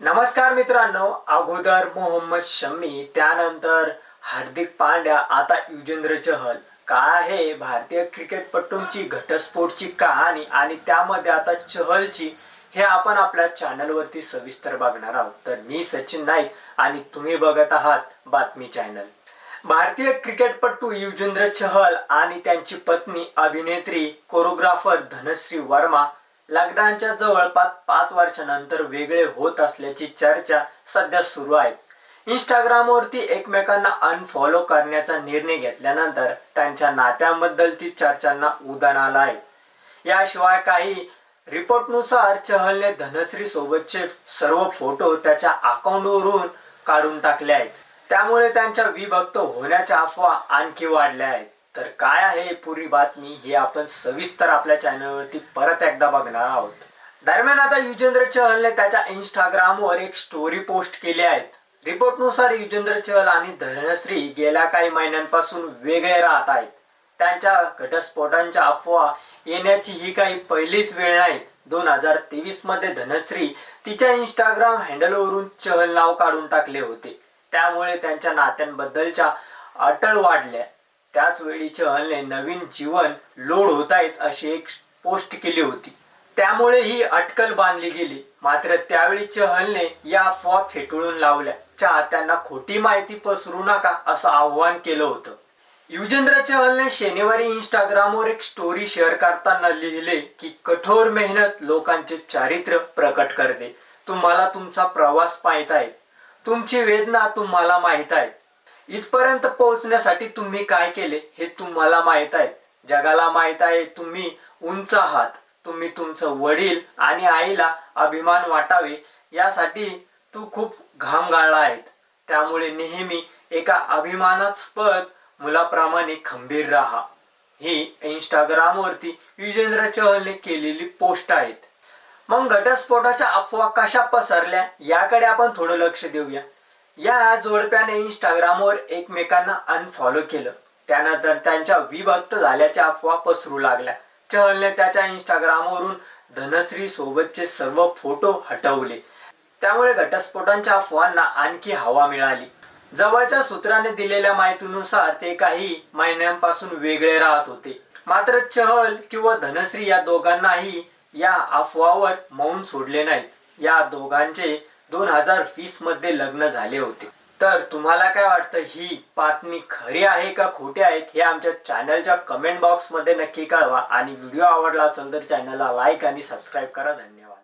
नमस्कार मित्रांनो अगोदर मोहम्मद शमी त्यानंतर हार्दिक पांड्या आता युजेंद्र चहल. काय आहे? भारतीय क्रिकेटपटूंची घटस्फोटची कहाणी आणि त्यामध्ये आता चहलची हे आपण आपल्या चॅनलवरती सविस्तर बघणार आहोत. तर मी सचिन नाईक आणि तुम्ही बघत आहात बातमी चॅनल. भारतीय क्रिकेटपटू युजेंद्र चहल आणि त्यांची पत्नी अभिनेत्री कोरिओग्राफर धनश्री वर्मा लग्नाच्या जवळपास पाच वर्षानंतर वेगळे होत असल्याची चर्चा सध्या सुरू आहे. इंस्टाग्रामवरती एकमेकांना अनफॉलो करण्याचा निर्णय घेतल्यानंतर त्यांच्या नात्याबद्दल ती चर्चांना उदाहरण आलं आहे. याशिवाय काही रिपोर्टनुसार चहलने धनश्री सोबतचे सर्व फोटो त्याच्या अकाउंटवरून काढून टाकले आहेत. त्यामुळे त्यांच्या विभक्त होण्याच्या अफवा आणखी वाढल्या आहेत. तर काय आहे पुरी बातमी हे आपण सविस्तर आपल्या चॅनलवरती परत एकदा बघणार आहोत. दरम्यान आता युजेंद्र चहलने त्याच्या इंस्टाग्रामवर एक स्टोरी पोस्ट केली आहे. रिपोर्टनुसार युजेंद्र चहल आणि धनश्री गेल्या काही महिन्यांपासून वेगळे राहत आहेत. त्यांच्या घटस्फोटांच्या अफवा येण्याची ही काही पहिलीच वेळ नाही. दोन हजार तेवीसमध्ये धनश्री तिच्या इंस्टाग्राम हँडलवरून चहल नाव काढून टाकले होते. त्यामुळे त्यांच्या नात्यांबद्दलच्या अटल वाढल्या. त्याच वेळी चहलने नवीन जीवन लोड होत आहेत अशी एक पोस्ट केली होती. त्यामुळे ही अटकल बांधली गेली. मात्र त्यावेळी चहलने या अफवा फेटळून लावल्या. चाहत्यांना खोटी माहिती पसरू नका असं आव्हान केलं होतं. युजेंद्र चहलने शनिवारी इंस्टाग्रामवर एक स्टोरी शेअर करताना लिहिले की कठोर मेहनत लोकांचे चारित्र्य प्रकट करते. तुम्हाला तुमचा प्रवास माहीत आहे. तुमची वेदना तुम्हाला माहीत आहे. इथपर्यंत पोहोचण्यासाठी तुम्ही काय केले हे तुम्हाला माहीत आहे. जगाला माहीत आहे तुम्ही उंच आहात. तुम्ही तुमचं वडील आणि आईला अभिमान वाटावे यासाठी तू खूप घाम गाळला आहेत त्यामुळे नेहमी एका अभिमानास्पद मुलाप्रमाणे खंबीर राहा. ही इंस्टाग्रामवरती युजेंद्र चहलने केलेली पोस्ट आहेत. मग घटस्फोटाच्या अफवा कशा पसरल्या याकडे आपण थोडं लक्ष देऊया. या जोडप्याने इंस्टाग्रामवर एकमेकांना अनफॉलो केलं. त्यानंतर त्यांच्या विभक्त झाल्याच्या अफवा पसरू लागल्या. चहलने त्याच्या इंस्टाग्रामवरून धनश्री सोबतचे सर्व फोटो हटवले. त्यामुळे घटस्फोटांच्या अफवांना आणखी हवा मिळाली. जवळच्या सूत्राने दिलेल्या माहितीनुसार ते काही महिन्यांपासून वेगळे राहत होते. मात्र चहल किंवा धनश्री या दोघांनाही या अफवावर मौन सोडले नाहीत. या दोघांचे दोन हजार वीसमध्ये लग्न झाले होते. तर तुम्हाला काय वाटतं ही बातमी खरी आहे का खोटी आहेत हे आमच्या चॅनलच्या कमेंट बॉक्समध्ये नक्की कळवा. आणि व्हिडिओ आवडला असेल तर चॅनलला लाईक आणि सबस्क्राईब करा. धन्यवाद.